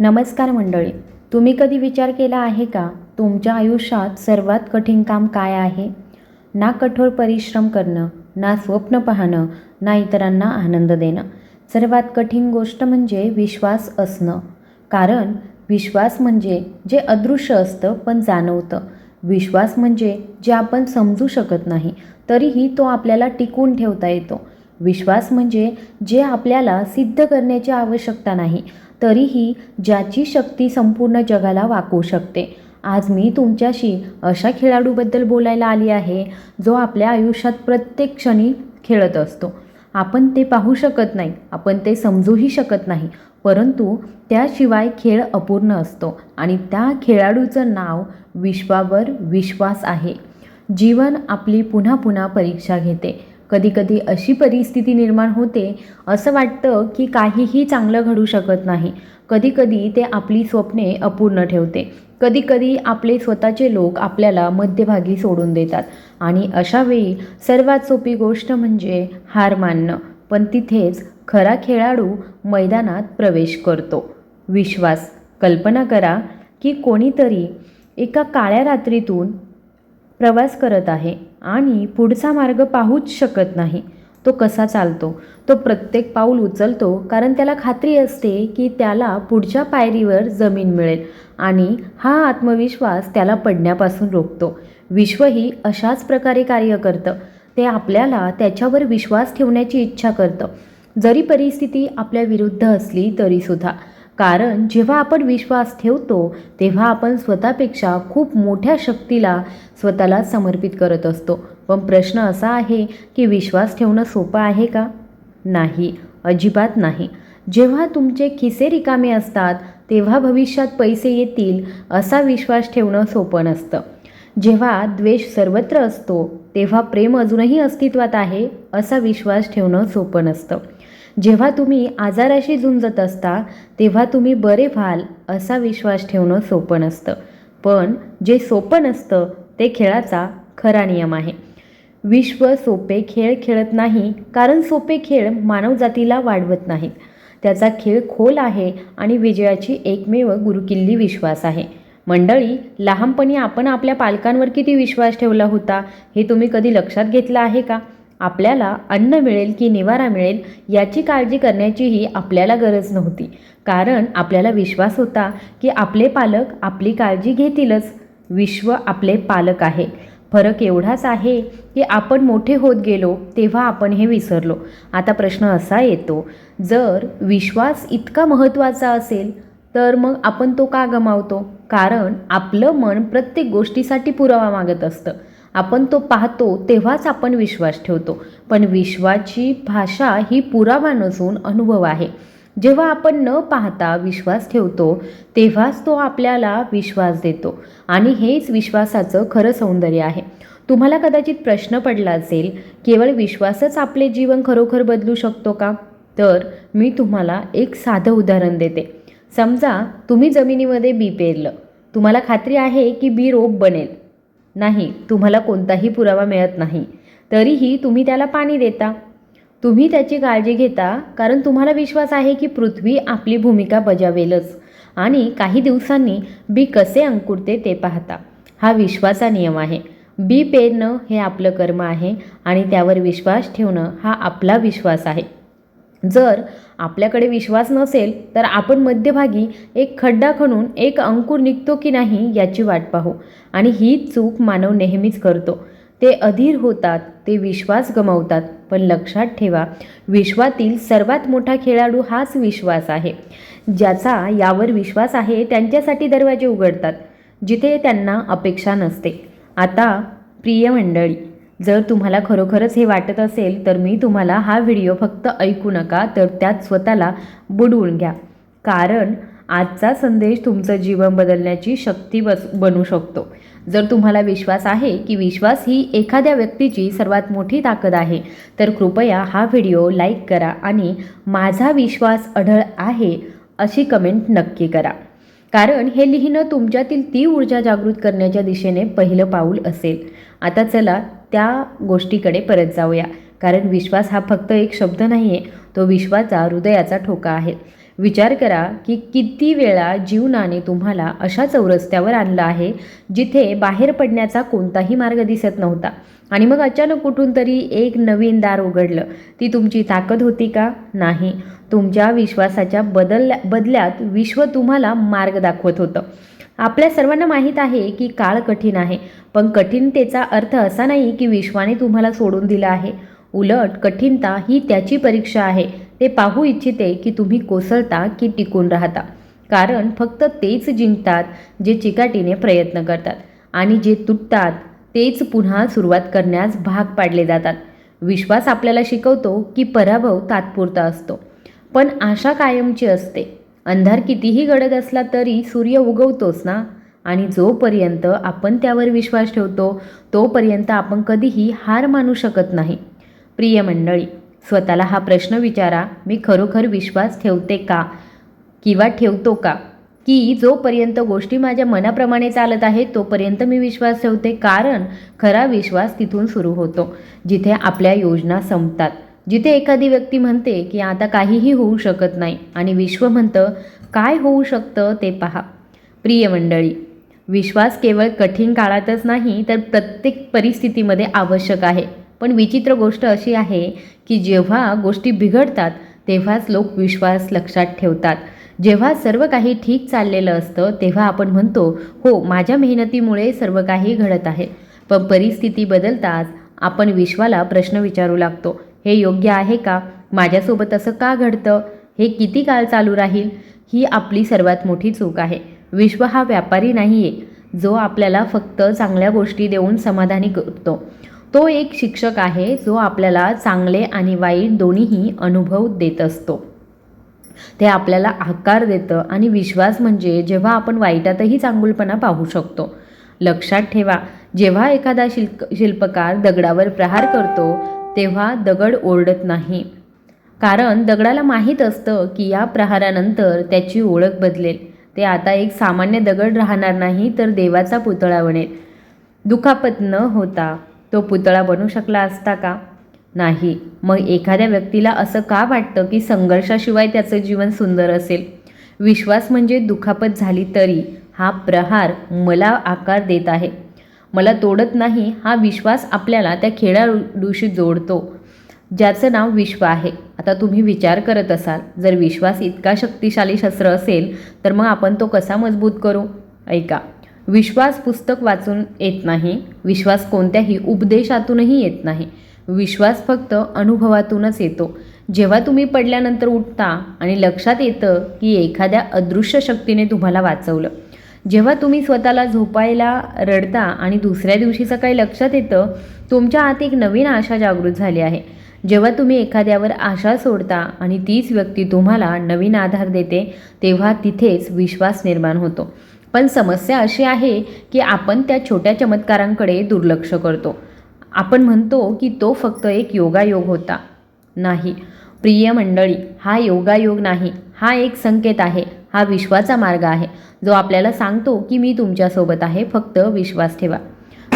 नमस्कार मंडळी तुम्ही कधी विचार केला आहे का? तुमच्या आयुष्यात सर्वात कठीण काम काय आहे? ना कठोर परिश्रम करणं ना स्वप्न पाहणं ना इतरांना आनंद देणं. सर्वात कठीण गोष्ट म्हणजे विश्वास असणं. कारण विश्वास म्हणजे जे अदृश्य असतं पण जाणवतं. विश्वास म्हणजे जे आपण समजू शकत नाही तरीही तो आपल्याला टिकून ठेवता येतो. विश्वास म्हणजे जे आपल्याला सिद्ध करण्याची आवश्यकता नाही तरीही ज्याची शक्ती संपूर्ण जगाला वाकवू शकते. आज मी तुमच्याशी अशा खेळाडूबद्दल बोलायला आली आहे जो आपल्या आयुष्यात प्रत्येक क्षणी खेळत असतो. आपण ते पाहू शकत नाही आपण ते समजूही शकत नाही परंतु त्याशिवाय खेळ अपूर्ण असतो आणि त्या खेळाडूचं नाव विश्वावर विश्वास आहे. जीवन आपली पुन्हा पुन्हा परीक्षा घेते. कधीकधी अशी परिस्थिती निर्माण होते असं वाटतं की काहीही चांगलं घडू शकत नाही. कधीकधी ते आपली स्वप्ने अपूर्ण ठेवते. कधीकधी आपले स्वतःचे लोक आपल्याला मध्यभागी सोडून देतात. आणि अशावेळी सर्वात सोपी गोष्ट म्हणजे हार मानणं. पण तिथेच खरा खेळाडू मैदानात प्रवेश करतो. विश्वास. कल्पना करा की कोणीतरी एका काळ्या रात्रीतून प्रवास करत आहे. आणि पुढचा मार्ग पाहूच शकत नाही. तो कसा चालतो? तो प्रत्येक पाऊल उचलतो कारण त्याला खात्री असते की त्याला पुढच्या पायरीवर जमीन मिळेल आणि हा आत्मविश्वास त्याला पडण्यापासून रोखतो. विश्वही अशाच प्रकारे कार्य करतं. ते आपल्याला त्याच्यावर विश्वास ठेवण्याची इच्छा करतं. जरी परिस्थिती आपल्या विरुद्ध असली तरीसुद्धा कारण जेव्हा आपण विश्वास ठेवतो तेव्हा आपण स्वतःपेक्षा खूप मोठ्या शक्तीला स्वतःला समर्पित करत असतो. पण प्रश्न असा आहे की विश्वास ठेवणं सोपं आहे का? नाही अजिबात नाही. जेव्हा तुमचे खिसे रिकामे असतात तेव्हा भविष्यात पैसे येतील असा विश्वास ठेवणं सोपं नसतं. जेव्हा द्वेष सर्वत्र असतो तेव्हा प्रेम अजूनही अस्तित्वात आहे असा विश्वास ठेवणं सोपं नसतं. जेव्हा तुम्ही आजाराशी झुंजत असता तेव्हा तुम्ही बरे व्हाल असा विश्वास ठेवणं सोपं नसतं. पण जे सोपं नसतं ते खेळाचा खरा नियम आहे. विश्व सोपे खेळ खेळत नाही कारण सोपे खेळ मानवजातीला वाढवत नाहीत. त्याचा खेळ खोल आहे आणि विजयाची एकमेव गुरुकिल्ली विश्वास आहे. मंडळी लहानपणी आपण आपल्या पालकांवर किती विश्वास ठेवला होता हे तुम्ही कधी लक्षात घेतलं आहे का? आपल्याला अन्न मिळेल की निवारा मिळेल याची काळजी करण्याचीही आपल्याला गरज नव्हती. कारण आपल्याला विश्वास होता की आपले पालक आपली काळजी घेतीलच. विश्व आपले पालक आहे. फरक एवढाच आहे की आपण मोठे होत गेलो तेव्हा आपण हे विसरलो. आता प्रश्न असा येतो जर विश्वास इतका महत्त्वाचा असेल तर मग आपण तो का गमावतो? कारण आपलं मन प्रत्येक गोष्टीसाठी पुरावा मागत असतं. आपण तो पाहतो तेव्हाच आपण विश्वास ठेवतो. पण विश्वाची भाषा ही पुरावा नसून अनुभव आहे. जेव्हा आपण न पाहता विश्वास ठेवतो तेव्हाच तो आपल्याला विश्वास देतो. आणि हेच विश्वासाचं खरं सौंदर्य आहे. तुम्हाला कदाचित प्रश्न पडला असेल केवळ विश्वासच आपले जीवन खरोखर बदलू शकतो का? तर मी तुम्हाला एक साधं उदाहरण देते. समजा तुम्ही जमिनीमध्ये बी पेरलं. तुम्हाला खात्री आहे की बी रोप बनेल. नाही तुम्हाला कोणताही पुरावा मिळत नाही. तरीही तुम्ही त्याला पाणी देता. तुम्ही त्याची काळजी घेता कारण तुम्हाला विश्वास आहे की पृथ्वी आपली भूमिका बजावेलच. आणि काही दिवसांनी बी कसे अंकुरते ते पाहता. हा विश्वाचा नियम आहे. बी पेरणं हे आपलं कर्म आहे आणि त्यावर विश्वास ठेवणं हा आपला विश्वास आहे. जर आपल्याकडे विश्वास नसेल तर आपण मध्यभागी एक खड्डा खणून एक अंकुर निघतो की नाही याची वाट पाहू. आणि ही चूक मानव नेहमीच करतो. ते अधीर होतात ते विश्वास गमावतात. पण लक्षात ठेवा विश्वातील सर्वात मोठा खेळाडू हाच विश्वास आहे. ज्याचा यावर विश्वास आहे त्यांच्यासाठी दरवाजे उघडतात जिथे त्यांना अपेक्षा नसते. आता प्रिय मंडळी जर तुम्हाला खरोखरच हे वाटत असेल तर मी तुम्हाला हा व्हिडिओ फक्त ऐकू नका तर त्यात स्वतःला बुडवून घ्या. कारण आजचा संदेश तुमचं जीवन बदलण्याची शक्ती बस बनू शकतो. जर तुम्हाला विश्वास आहे की विश्वास ही एखाद्या व्यक्तीची सर्वात मोठी ताकद आहे तर कृपया हा व्हिडिओ लाईक करा आणि माझा विश्वास अढळ आहे अशी कमेंट नक्की करा. कारण हे लिहिणं तुमच्यातील ती ऊर्जा जागृत करण्याच्या दिशेने पहिलं पाऊल असेल. आता चला त्या गोष्टीकडे परत जाऊया. कारण विश्वास हा फक्त एक शब्द नाही आहे तो विश्वाचा हृदयाचा ठोका आहे. विचार करा की किती वेळा जीवनाने तुम्हाला अशा चौरस्त्यावर आणलं आहे जिथे बाहेर पडण्याचा कोणताही मार्ग दिसत नव्हता. आणि मग अचानक कुठून तरी एक नवीन दार उघडलं. ती तुमची ताकद होती का? नाही. तुमच्या विश्वासाच्या बदल बदल्यात विश्व तुम्हाला मार्ग दाखवत होतं. आपल्या सर्वांना माहीत आहे की काळ कठीण आहे पण कठीणतेचा अर्थ असा नाही की विश्वाने तुम्हाला सोडून दिला आहे. उलट कठीणता ही त्याची परीक्षा आहे. ते पाहू इच्छिते की तुम्ही कोसळता की टिकून राहता. कारण फक्त तेच जिंकतात जे चिकाटीने प्रयत्न करतात आणि जे तुटतात तेच पुन्हा सुरुवात करण्यास भाग पाडले जातात. विश्वास आपल्याला शिकवतो की पराभव तात्पुरता असतो. पण आशा कायमची असते. अंधार कितीही गडद असला तरी सूर्य उगवतोच ना? आणि जोपर्यंत आपण त्यावर विश्वास ठेवतो तोपर्यंत आपण कधीही हार मानू शकत नाही. प्रिय मंडळी स्वतःला हा प्रश्न विचारा मी खरोखर विश्वास ठेवते का? किंवा ठेवतो का? की जोपर्यंत गोष्टी माझ्या मनाप्रमाणे चालत आहे तोपर्यंत मी विश्वास ठेवते. कारण खरा विश्वास तिथून सुरू होतो जिथे आपल्या योजना संपतात. जिथे एखादी व्यक्ती म्हणते की आता काहीही होऊ शकत नाही आणि विश्व म्हणतं काय होऊ शकतं ते पहा. प्रिय मंडळी विश्वास केवळ कठीण काळातच नाही तर प्रत्येक परिस्थितीमध्ये आवश्यक आहे. पण विचित्र गोष्ट अशी आहे की जेव्हा गोष्टी बिघडतात तेव्हाच लोक विश्वास लक्षात ठेवतात. जेव्हा सर्व काही ठीक चाललेलं असतं तेव्हा आपण म्हणतो हो माझ्या मेहनतीमुळे सर्व काही घडत आहे. पण परिस्थिती बदलताच आपण विश्वाला प्रश्न विचारू लागतो. हे योग्य आहे का? माझ्यासोबत असं का घडतं? हे किती काळ चालू राहील? ही आपली सर्वात मोठी चूक आहे. विश्व हा व्यापारी नाही आहे जो आपल्याला फक्त चांगल्या गोष्टी देऊन समाधानी करतो. तो एक शिक्षक आहे जो आपल्याला चांगले आणि वाईट दोन्हीही अनुभव देत असतो. ते आपल्याला आकार देतं आणि विश्वास म्हणजे जेव्हा आपण वाईटातही चांगुलपणा पाहू शकतो. लक्षात ठेवा जेव्हा एखादा शिल्प शिल्पकार दगडावर प्रहार करतो तेव्हा दगड ओरडत नाही. कारण दगडाला माहीत असतं की या प्रहारानंतर त्याची ओळख बदलेल. ते आता एक सामान्य दगड राहणार नाही तर देवाचा पुतळा बनेल. दुखापत न होता. तो पुतळा बनू शकला असता का? नाही. मग एखाद्या व्यक्तीला असं का वाटतं की संघर्षाशिवाय त्याचं जीवन सुंदर असेल? विश्वास म्हणजे दुखापत झाली तरी हा प्रहार मला आकार देत आहे. मला तोडत नाही हा विश्वास आपल्याला त्या खेळाडूशी जोडतो ज्याचं नाव विश्व आहे. आता तुम्ही विचार करत असाल जर विश्वास इतका शक्तिशाली शस्त्र असेल तर मग आपण तो कसा मजबूत करू? ऐका विश्वास पुस्तक वाचून येत नाही विश्वास कोणत्याही उपदेशातूनही येत नाही. विश्वास फक्त अनुभवातूनच येतो. जेव्हा तुम्ही पडल्यानंतर उठता आणि लक्षात येतं की एखाद्या अदृश्य शक्तीने तुम्हाला वाचवलं जेव्हा तुम्ही स्वतःला झोपायला रडता आणि दुसऱ्या दिवशी सकाळी लक्षात येतं तुमच्या आत एक नवीन आशा जागृत झाली आहे. जेव्हा तुम्ही एखाद्यावर आशा सोडता आणि तीच व्यक्ती तुम्हाला नवीन आधार देते तेव्हा तिथेच विश्वास निर्माण होतो. पण समस्या अशी आहे की आपण त्या छोट्या चमत्कारांकडे दुर्लक्ष करतो. आपण म्हणतो की तो फक्त एक योगायोग होता. नाही. प्रिय मंडळी हा योगायोग नाही. हा एक संकेत आहे. हा विश्वाचा मार्ग आहे. जो आपल्याला सांगतो की मी तुमच्यासोबत आहे फक्त विश्वास ठेवा.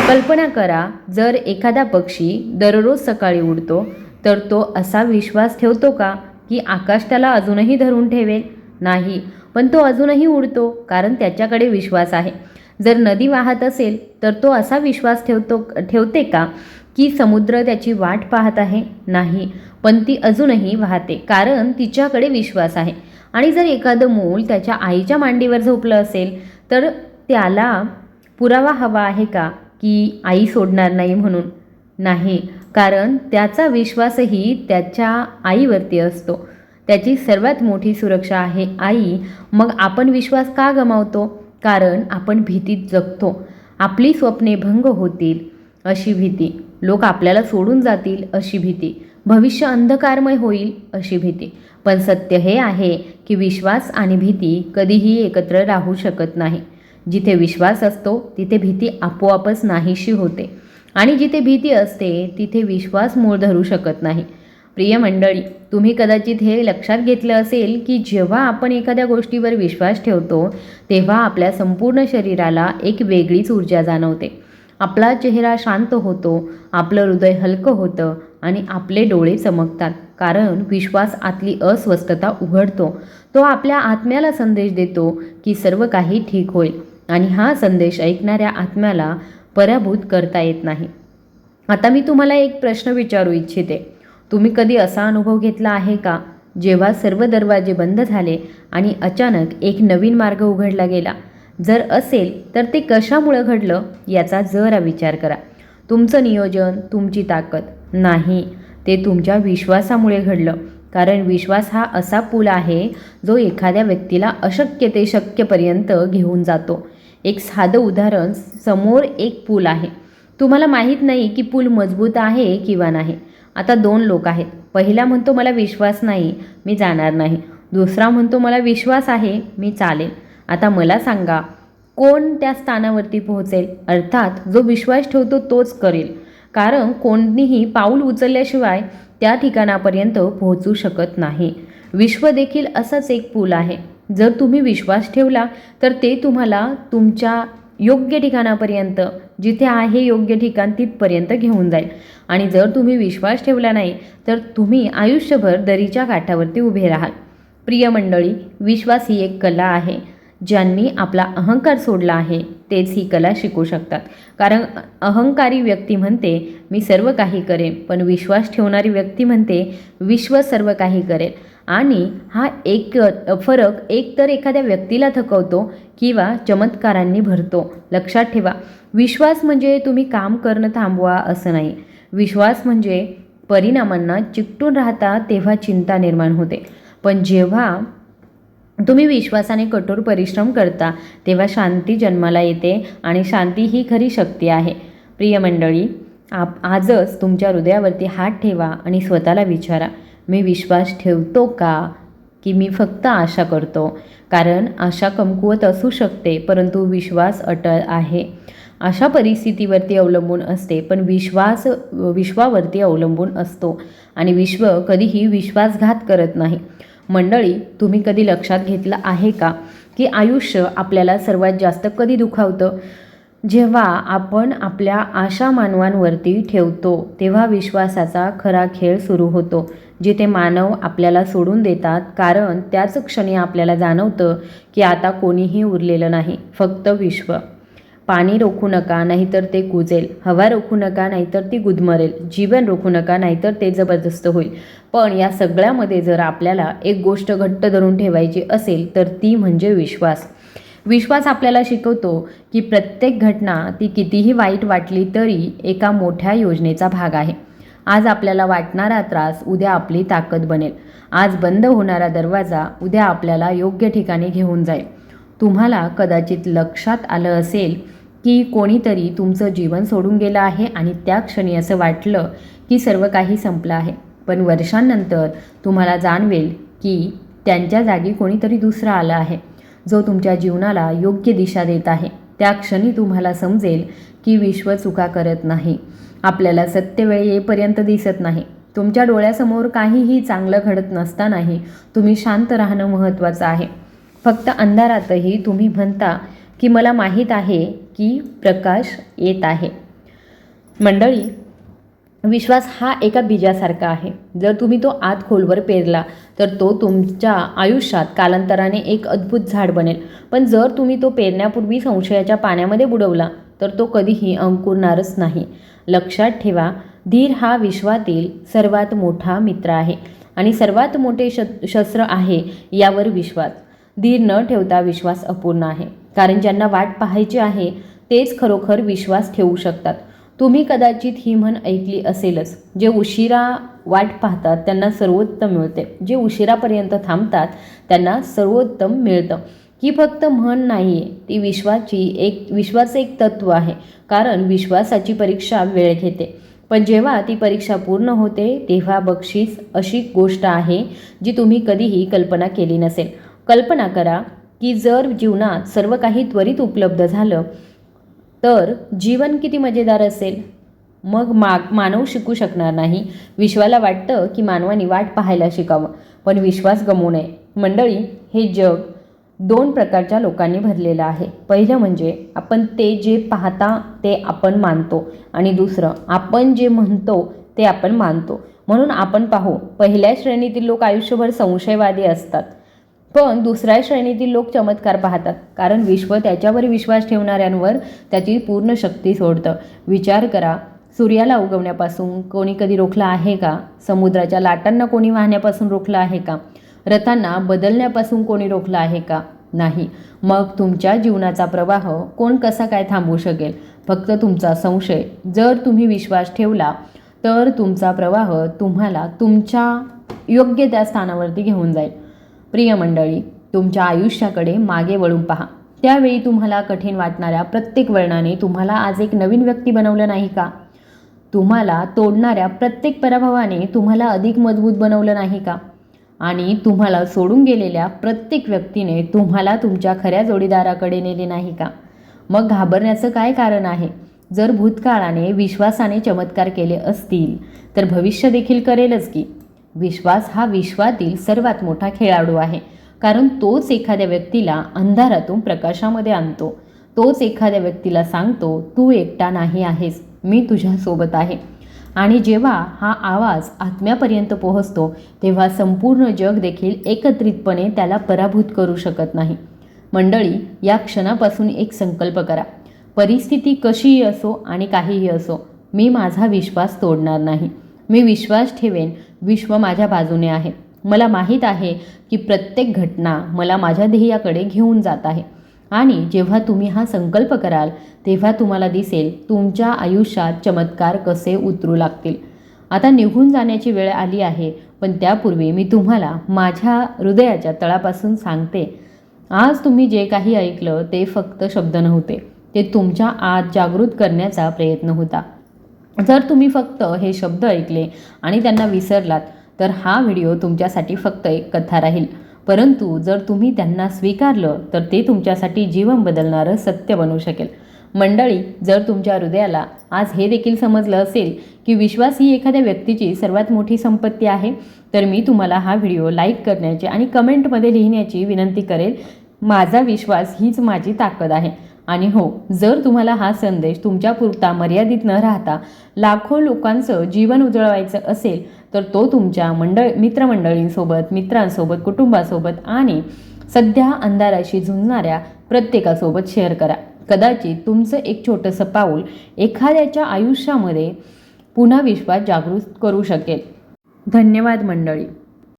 कल्पना करा जर एखादा पक्षी दररोज सकाळी उडतो तर तो असा विश्वास ठेवतो का की आकाश त्याला अजूनही धरून ठेवेल? नाही पण तो अजूनही उडतो कारण त्याच्याकडे विश्वास आहे. जर नदी वाहत असेल तर तो असा विश्वास ठेवतो ठेवते का की समुद्र त्याची वाट पाहत आहे? नाही पण ती अजूनही वाहते कारण तिच्याकडे विश्वास आहे. आणि जर एखादं मूल त्याच्या आईच्या मांडीवर झोपलं असेल तर त्याला पुरावा हवा आहे का? की आई सोडणार नाही म्हणून? नाही. कारण त्याचा विश्वासही त्याच्या आईवरती असतो. त्याची सर्वात मोठी सुरक्षा आहे आई मग आपण विश्वास का गमावतो? कारण आपण भीतीत जगतो. आपली स्वप्ने भंग होतील अशी भीती. लोक आपल्याला सोडून जातील अशी भीती. भविष्य अंधकारमय होईल अशी भीती. पण सत्य हे आहे की विश्वास आणि भीती कधीही एकत्र राहू शकत नाही. जिथे विश्वास असतो तिथे भीती आपोआपच नाहीशी होते. आणि जिथे भीती असते तिथे विश्वास मूळ धरू शकत नाही. प्रिय मंडळी तुम्ही कदाचित हे लक्षात घेतलं असेल की जेव्हा आपण एखाद्या गोष्टीवर विश्वास ठेवतो तेव्हा आपल्या संपूर्ण शरीराला एक वेगळीच ऊर्जा जाणवते. आपला चेहरा शांत होतो आपलं हृदय हलकं होतं आणि आपले डोळे चमकतात. कारण विश्वास आतली अस्वस्थता उघडतो. तो आपल्या आत्म्याला संदेश देतो की सर्व काही ठीक होईल आणि हा संदेश ऐकणाऱ्या आत्म्याला पराभूत करता येत नाही. आता मी तुम्हाला एक प्रश्न विचारू इच्छिते. तुम्ही कधी असा अनुभव घेतला आहे का? जेव्हा सर्व दरवाजे बंद झाले आणि अचानक एक नवीन मार्ग उघडला गेला. जर असेल तर ते कशामुळं घडलं याचा जरा विचार करा. तुमचं नियोजन तुमची ताकद नाही ते तुमच्या विश्वासामुळे घडलं. कारण विश्वास हा असा पूल आहे जो एखाद्या व्यक्तीला अशक्य ते शक्यपर्यंत घेऊन जातो. एक साधं उदाहरण समोर एक पूल आहे. तुम्हाला माहीत नाही की पूल मजबूत आहे किंवा नाही. आता दोन लोक आहेत. पहिला म्हणतो मला विश्वास नाही मी जाणार नाही. दुसरा म्हणतो मला विश्वास आहे मी चालेल. आता मला सांगा कोण त्या स्थानावरती पोहोचेल? अर्थात जो विश्वास ठेवतो तोच करेल. कारण कोणीही पाऊल उचलल्याशिवाय त्या ठिकाणापर्यंत पोहोचू शकत नाही. विश्व देखील असंच एक पूल आहे. जर तुम्ही विश्वास ठेवला तर ते तुम्हाला तुमच्या योग्य ठिकाणापर्यंत जिथे आहे योग्य ठिकाण तिथपर्यंत घेऊन जाईल. आणि जर तुम्ही विश्वास ठेवला नाही तर तुम्ही आयुष्यभर दरीच्या काठावरती उभे राहाल. प्रिय मंडळी विश्वास ही एक कला आहे. ज्यांनी आपला अहंकार सोडला आहे तेच ही कला शिकू शकतात. कारण अहंकारी व्यक्ती म्हणते मी सर्व काही करेन पण विश्वास ठेवणारी व्यक्ती म्हणते विश्व सर्व काही करेल. आणि हा एक फरक एक तर एखाद्या व्यक्तीला थकवतो किंवा चमत्कारांनी भरतो. लक्षात ठेवा विश्वास म्हणजे तुम्ही काम करणं थांबवा असं नाही. विश्वास म्हणजे परिणामांना चिकटून राहता तेव्हा चिंता निर्माण होते. पण जेव्हा तुम्ही विश्वासाने कठोर परिश्रम करता तेव्हा शांती जन्माला येते आणि शांती ही खरी शक्ती आहे. प्रिय मंडळी आप आजच तुमच्या हृदयावरती हात ठेवा आणि स्वतःला विचारा मी विश्वास ठेवतो का की मी फक्त आशा करतो? कारण आशा कमकुवत असू शकते परंतु विश्वास अटळ आहे. अशा परिस्थितीवरती अवलंबून असते पण विश्वास विश्वावरती अवलंबून असतो आणि विश्व कधीही विश्वासघात करत नाही. मंडळी तुम्ही कधी लक्षात घेतलं आहे का की आयुष्य आपल्याला सर्वात जास्त कधी दुखावतं? जेव्हा आपण आपल्या आशा मानवांवरती ठेवतो तेव्हा विश्वासाचा खरा खेळ सुरू होतो जिथे मानव आपल्याला सोडून देतात. कारण त्याच क्षणी आपल्याला जाणवतं की आता कोणीही उरलेलं नाही फक्त विश्व. पाणी रोखू नका नाहीतर ते कुजेल. हवा रोखू नका नाहीतर ती गुदमरेल. जीवन रोखू नका नाहीतर ते जबरदस्त होईल. पण या सगळ्यामध्ये जर आपल्याला एक गोष्ट घट्ट धरून ठेवायची असेल तर ती म्हणजे विश्वास. विश्वास आपल्याला शिकवतो की प्रत्येक घटना ती कितीही वाईट वाटली तरी एका मोठ्या योजनेचा भाग आहे. आज आपल्याला वाटणारा त्रास उद्या आपली ताकद बनेल. आज बंद होणारा दरवाजा उद्या आपल्याला योग्य ठिकाणी घेऊन जाईल. तुम्हाला कदाचित लक्षात आलं असेल की कोणीतरी तुमचं जीवन सोडून गेलं आहे आणि त्या क्षणी असं वाटलं की सर्व काही संपलं आहे. पण वर्षांनंतर तुम्हाला जाणवेल की त्यांच्या जागी कोणीतरी दुसरं आलं आहे जो तुमच्या जीवनाला योग्य दिशा देत आहे. त्या क्षणी तुम्हाला समजेल की विश्व चुका करत नाही. आपल्याला सत्य वेळ येईपर्यंत दिसत नाही. तुमच्या डोळ्यासमोर काहीही चांगलं घडत नसतानाही तुम्ही शांत राहणं महत्त्वाचं आहे. फक्त अंधारातही तुम्ही म्हणता की मला माहीत आहे की प्रकाश येत आहे. मंडळी विश्वास हा एका बीजासारखा आहे. जर तुम्ही तो आत खोलवर पेरला तर तो तुमच्या आयुष्यात कालांतराने एक अद्भुत झाड बनेल. पण जर तुम्ही तो पेरण्यापूर्वी संशयाच्या पाण्यामध्ये बुडवला तर तो कधीही अंकुरणारच नाही. लक्षात ठेवा धीर हा विश्वातील सर्वात मोठा मित्र आहे. आणि सर्वात मोठे श शस्त्र आहे यावर विश्वास. धीर न ठेवता विश्वास अपूर्ण आहे. कारण ज्यांना वाट पाहायची आहे तेच खरोखर विश्वास ठेवू शकतात. तुम्ही कदाचित ही म्हण ऐकली असेलच. जे उशिरा वाट पाहतात त्यांना सर्वोत्तम मिळते. जे उशिरापर्यंत थांबतात त्यांना सर्वोत्तम मिळतं. ही फक्त म्हण नाही आहे ती विश्वाची एक विश्वाचं एक तत्त्व आहे. कारण विश्वासाची परीक्षा वेळ घेते. पण जेव्हा ती परीक्षा पूर्ण होते तेव्हा बक्षीस अशी गोष्ट आहे जी तुम्ही कधीही कल्पना केली नसेल. कल्पना करा की जर जीवनात सर्व काही त्वरित उपलब्ध झालं तर जीवन किती मजेदार असेल? मग मा मानव शिकू शकणार नाही. विश्वाला वाटतं की मानवाने वाट पाहायला शिकावं पण विश्वास गमवू नये. मंडळी हे जग दोन प्रकारच्या लोकांनी भरलेलं आहे. पहिलं म्हणजे आपण ते जे पाहता ते आपण मानतो. आणि दुसरं आपण जे म्हणतो ते आपण मानतो. म्हणून आपण पाहू पहिल्या श्रेणीतील लोक आयुष्यभर संशयवादी असतात. पण दुसऱ्या श्रेणीतील लोक चमत्कार पाहतात कारण विश्व त्याच्यावर विश्वास ठेवणाऱ्यांवर त्याची पूर्ण शक्ती सोडतं. विचार करा सूर्याला उगवण्यापासून कोणी कधी रोखलं आहे का? समुद्राच्या लाटांना कोणी वाहण्यापासून रोखलं आहे का? रथांना बदलण्यापासून कोणी रोखलं आहे का? नाही. मग तुमच्या जीवनाचा प्रवाह कोण कसा काय थांबवू शकेल? फक्त तुमचा संशय. जर तुम्ही विश्वास ठेवला तर तुमचा प्रवाह तुम्हाला तुमच्या योग्य त्या स्थानावरती घेऊन जाईल. प्रिय मंडळी तुमच्या आयुष्याकडे मागे वळून पहा. त्यावेळी तुम्हाला कठीण वाटणाऱ्या प्रत्येक वळणाने तुम्हाला आज एक नवीन व्यक्ती बनवलं नाही का? तुम्हाला तोडणाऱ्या प्रत्येक पराभवाने तुम्हाला अधिक मजबूत बनवलं नाही का? आणि तुम्हाला सोडून गेलेल्या प्रत्येक व्यक्तीने तुम्हाला तुमच्या खऱ्या जोडीदाराकडे नेले नाही का? मग घाबरण्याचं काय कारण आहे? जर भूतकाळाने विश्वासाने चमत्कार केले असतील तर भविष्य देखील करेलच की. विश्वास हा विश्वातील सर्वात मोठा खेळाडू आहे. कारण तोच एखाद्या व्यक्तीला अंधारातून प्रकाशामध्ये आणतो. तोच एखाद्या व्यक्तीला सांगतो तू एकटा नाही आहेस मी तुझ्यासोबत आहे. आणि जेव्हा हा आवाज आत्म्यापर्यंत पोहोचतो तेव्हा संपूर्ण जग देखील एकत्रितपणे त्याला पराभूत करू शकत नाही. मंडळी या क्षणापासून एक संकल्प करा. परिस्थिती कशीही असो आणि काहीही असो मी माझा विश्वास तोडणार नाही. मी विश्वास ठेवेन विश्व माझ्या बाजूने आहे. मला माहीत आहे की प्रत्येक घटना मला माझ्या ध्येयाकडे घेऊन जात आहे. आणि जेव्हा तुम्ही हा संकल्प कराल तेव्हा तुम्हाला दिसेल तुमच्या आयुष्यात चमत्कार कसे उतरू लागतील. आता निघून जाण्याची वेळ आली आहे पण त्यापूर्वी मी तुम्हाला माझ्या हृदयाच्या तळापासून सांगते. आज तुम्ही जे काही ऐकलं ते फक्त शब्द नव्हते. ते तुमच्या आत जागृत करण्याचा प्रयत्न होता. जर तुम्ही फक्त हे शब्द ऐकले आणि त्यांना विसरलात तर हा व्हिडिओ तुमच्यासाठी फक्त एक कथा राहील. परंतु जर तुम्ही त्यांना स्वीकारलं तर ते तुमच्यासाठी जीवन बदलणारं सत्य बनू शकेल. मंडळी जर तुमच्या हृदयाला आज हे देखील समजलं असेल की विश्वास ही एखाद्या व्यक्तीची सर्वात मोठी संपत्ती आहे तर मी तुम्हाला हा व्हिडिओ लाईक करण्याची आणि कमेंटमध्ये लिहिण्याची विनंती करेल. माझा विश्वास हीच माझी ताकद आहे. आणि हो जर तुम्हाला हा संदेश तुमच्यापुरता मर्यादित न राहता लाखो लोकांचं जीवन उजळवायचं असेल तर तो तुमच्या मंडळ मित्रमंडळींसोबत मित्रांसोबत कुटुंबासोबत आणि सध्या अंधाराशी झुंजणाऱ्या प्रत्येकासोबत शेअर करा. कदाचित तुमचं एक छोटंसं पाऊल एखाद्याच्या आयुष्यामध्ये पुन्हा विश्वास जागृत करू शकेल. धन्यवाद मंडळी.